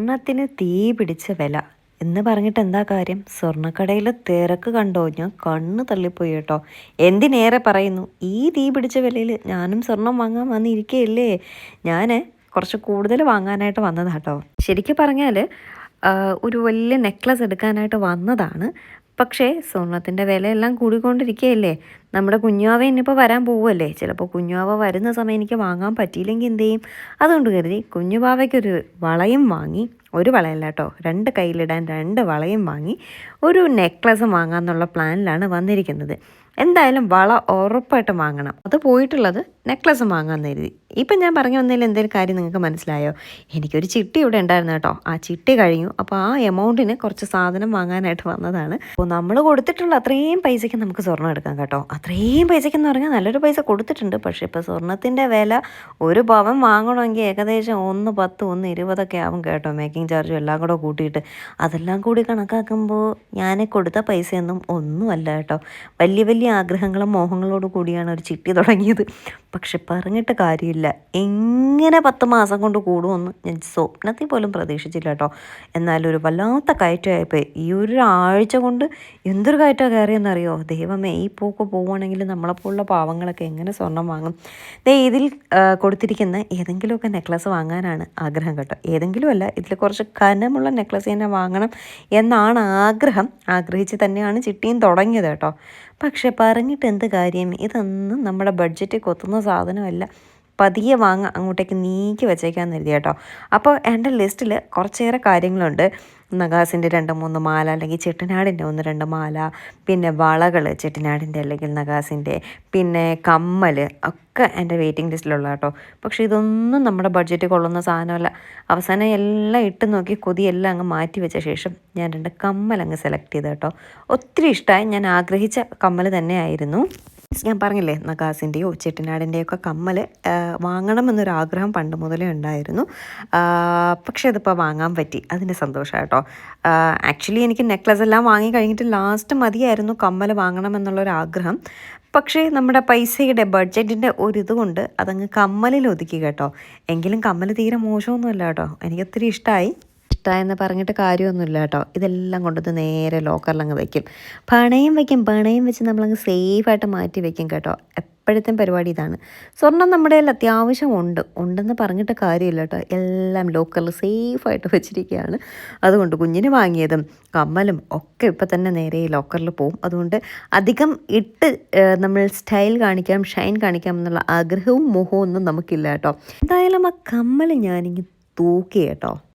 സ്വർണത്തിന് തീ പിടിച്ച വില. എന്ന് പറഞ്ഞിട്ട് എന്താ കാര്യം? സ്വർണക്കടയിൽ തിരക്ക് കണ്ടോ? ഞാൻ കണ്ണ് തള്ളിപ്പോയി കേട്ടോ. എന്തിനേറെ പറയുന്നു? ഈ തീ പിടിച്ച വിലയിൽ ഞാനും സ്വർണം വാങ്ങാൻ വന്നിരിക്കുകയല്ലേ ഞാൻ കുറച്ച് കൂടുതൽ വാങ്ങാനായിട്ട് വന്നതാട്ടോ ശരിക്കും പറഞ്ഞാൽ ഒരു വലിയ നെക്ലസ് എടുക്കാനായിട്ട് വന്നതാണ്. പക്ഷേ സ്വർണത്തിന്റെ വിലയെല്ലാം കൂടിക്കൊണ്ടിരിക്കുകയല്ലേ നമ്മുടെ കുഞ്ഞുവാവ ഇന്നിപ്പോൾ വരാൻ പോവുമല്ലേ ചിലപ്പോൾ കുഞ്ഞാവ വരുന്ന സമയം എനിക്ക് വാങ്ങാൻ പറ്റിയില്ലെങ്കിൽ എന്ത് ചെയ്യും? അതുകൊണ്ട് കരുതി കുഞ്ഞുവാവയ്ക്കൊരു വളയും വാങ്ങി ഒരു വളയല്ല കേട്ടോ രണ്ട് കയ്യിലിടാൻ രണ്ട് വളയും വാങ്ങി ഒരു നെക്ലസും വാങ്ങാമെന്നുള്ള പ്ലാനിലാണ് വന്നിരിക്കുന്നത്. എന്തായാലും വള ഉറപ്പായിട്ടും വാങ്ങണം. അത് പോയിട്ടുള്ളത് നെക്ലസ് വാങ്ങാമെന്ന് കരുതി. ഇപ്പം ഞാൻ പറഞ്ഞു വന്നതിൽ എന്തെങ്കിലും കാര്യം നിങ്ങൾക്ക് മനസ്സിലായോ? എനിക്കൊരു ചിട്ടി ഇവിടെ ഉണ്ടായിരുന്നു കേട്ടോ. ആ ചിട്ടി കഴിഞ്ഞു. അപ്പോൾ ആ എമൗണ്ടിന് കുറച്ച് സാധനം വാങ്ങാനായിട്ട് വന്നതാണ്. അപ്പോൾ നമ്മൾ കൊടുത്തിട്ടുള്ള അത്രയും പൈസയ്ക്ക് നമുക്ക് സ്വർണം എടുക്കാം കേട്ടോ. അത്രയും പൈസയ്ക്ക് എന്ന് പറഞ്ഞാൽ നല്ലൊരു പൈസ കൊടുത്തിട്ടുണ്ട്. പക്ഷേ ഇപ്പോൾ സ്വർണത്തിന്റെ വില ഒരു പവൻ വാങ്ങണമെങ്കിൽ ഏകദേശം ഒന്ന് പത്ത് ഒന്ന് ഇരുപതൊക്കെ ആവും കേട്ടോ. മേക്കിംഗ് ചാർജും എല്ലാം കൂടെ കൂട്ടിയിട്ട്. അതെല്ലാം കൂടി കണക്കാക്കുമ്പോൾ ഞാൻ കൊടുത്ത പൈസയൊന്നും ഒന്നുമല്ല കേട്ടോ. വലിയ വലിയ ആഗ്രഹങ്ങളും മോഹങ്ങളോട് കൂടിയാണ് ഒരു ചിട്ടി തുടങ്ങിയത്. പക്ഷെ പറഞ്ഞിട്ട് കാര്യമില്ല. എങ്ങനെ പത്ത് മാസം കൊണ്ട് കൂടുമെന്ന് ഞാൻ സ്വപ്നത്തിൽ പോലും പ്രതീക്ഷിച്ചില്ല കേട്ടോ. എന്നാലും ഒരു വല്ലാത്ത കയറ്റമായപ്പോൾ ഈ ഒരു ആഴ്ച കൊണ്ട് എന്തൊരു കയറ്റമാണ് കയറിയെന്നറിയോ? ദൈവമേ ഈ പൂക്ക് പോവുകയാണെങ്കിൽ നമ്മളെപ്പോലുള്ള പാവങ്ങളൊക്കെ എങ്ങനെ സ്വർണം വാങ്ങും? ദേ ഇതിൽ കൊടുത്തിരിക്കുന്ന ഏതെങ്കിലുമൊക്കെ നെക്ലസ് വാങ്ങാനാണ് ആഗ്രഹം കേട്ടോ. ഏതെങ്കിലും അല്ല ഇതിൽ കുറച്ച് കനമുള്ള നെക്ലസ് തന്നെ വാങ്ങണം എന്നാണ് ആഗ്രഹം. ആഗ്രഹിച്ച് തന്നെയാണ് ചിട്ടിയും തുടങ്ങിയത് കേട്ടോ. പക്ഷെ പറഞ്ഞിട്ട് എന്ത് കാര്യം? ഇതൊന്നും നമ്മുടെ ബഡ്ജറ്റിൽ കൊത്തുന്ന സാധനമല്ല. പതിയെ വാങ്ങ അങ്ങോട്ടേക്ക് നീക്കി വെച്ചേക്കാന്ന് എഴുതി കേട്ടോ. അപ്പോൾ എന്റെ ലിസ്റ്റിൽ കുറച്ചേറെ കാര്യങ്ങളുണ്ട്. നഗാസിന്റെ രണ്ട് മൂന്ന് മാല അല്ലെങ്കിൽ ചെട്ടിനാടിന്റെ ഒന്ന് രണ്ട് മാല പിന്നെ വളകൾ ചെട്ടിനാടിന്റെ അല്ലെങ്കിൽ നഗാസിന്റെ പിന്നെ കമ്മൽ ഒക്കെ എന്റെ വെയിറ്റിംഗ് ലിസ്റ്റിലുള്ള കേട്ടോ. പക്ഷേ ഇതൊന്നും നമ്മുടെ ബഡ്ജറ്റ് കൊള്ളുന്ന സാധനമല്ല. അവസാനം എല്ലാം ഇട്ട് നോക്കി കൊതിയെല്ലാം അങ്ങ് മാറ്റി വെച്ച ശേഷം ഞാൻ രണ്ട് കമ്മൽ അങ്ങ് സെലക്ട് ചെയ്ത് കേട്ടോ. ഒത്തിരി ഇഷ്ടമായി ഞാൻ ആഗ്രഹിച്ച കമ്മൽ തന്നെയായിരുന്നു. ഞാൻ പറഞ്ഞില്ലേ നഗാസിന്റെയോ ചെട്ടിനാടിന്റെയോ ഒക്കെ കമ്മൽ വാങ്ങണമെന്നൊരു ആഗ്രഹം പണ്ട് മുതലേ ഉണ്ടായിരുന്നു. പക്ഷേ അതിപ്പോൾ വാങ്ങാൻ പറ്റി. അതിന്റെ സന്തോഷം കേട്ടോ ആക്ച്വലി എനിക്ക് നെക്ലസ് എല്ലാം വാങ്ങി കഴിഞ്ഞിട്ട് ലാസ്റ്റ് മതിയായിരുന്നു കമ്മൽ വാങ്ങണമെന്നുള്ളൊരു ആഗ്രഹം പക്ഷേ നമ്മുടെ പൈസയുടെ ബഡ്ജറ്റിന്റെ ഒരിത് കൊണ്ട് അതങ്ങ് കമ്മലിൽ ഒതുക്കി കേട്ടോ. എങ്കിലും കമ്മൽ തീരെ മോശമൊന്നുമല്ല കേട്ടോ. എനിക്കൊത്തിരി ഇഷ്ടമായി ഇഷ്ടമായെന്ന് പറഞ്ഞിട്ട് കാര്യമൊന്നുമില്ല കേട്ടോ ഇതെല്ലാം കൊണ്ടുവന്ന് നേരെ ലോക്കറിൽ അങ്ങ് വെക്കും. പണയം വയ്ക്കും പണയം വെച്ച് നമ്മളങ്ങ് സേഫായിട്ട് മാറ്റി വയ്ക്കും കേട്ടോ. എപ്പോഴത്തെ പരിപാടി ഇതാണ്. സ്വർണം നമ്മുടെ കയ്യിൽ അത്യാവശ്യം ഉണ്ട്. ഉണ്ടെന്ന് പറഞ്ഞിട്ട് കാര്യമില്ല കേട്ടോ എല്ലാം ലോക്കറിൽ സേഫായിട്ട് വെച്ചിരിക്കുകയാണ്. അതുകൊണ്ട് കുഞ്ഞിന് വാങ്ങിയതും കമ്മലും ഒക്കെ ഇപ്പം തന്നെ നേരെ ലോക്കറിൽ പോവും. അതുകൊണ്ട് അധികം ഇട്ട് നമ്മൾ സ്റ്റൈൽ കാണിക്കാം ഷൈൻ കാണിക്കാം എന്നുള്ള ആഗ്രഹവും മോഹവും ഒന്നും നമുക്കില്ല കേട്ടോ. എന്തായാലും ആ കമ്മൽ ഞാനിങ്ങനെ തൂക്കി കേട്ടോ.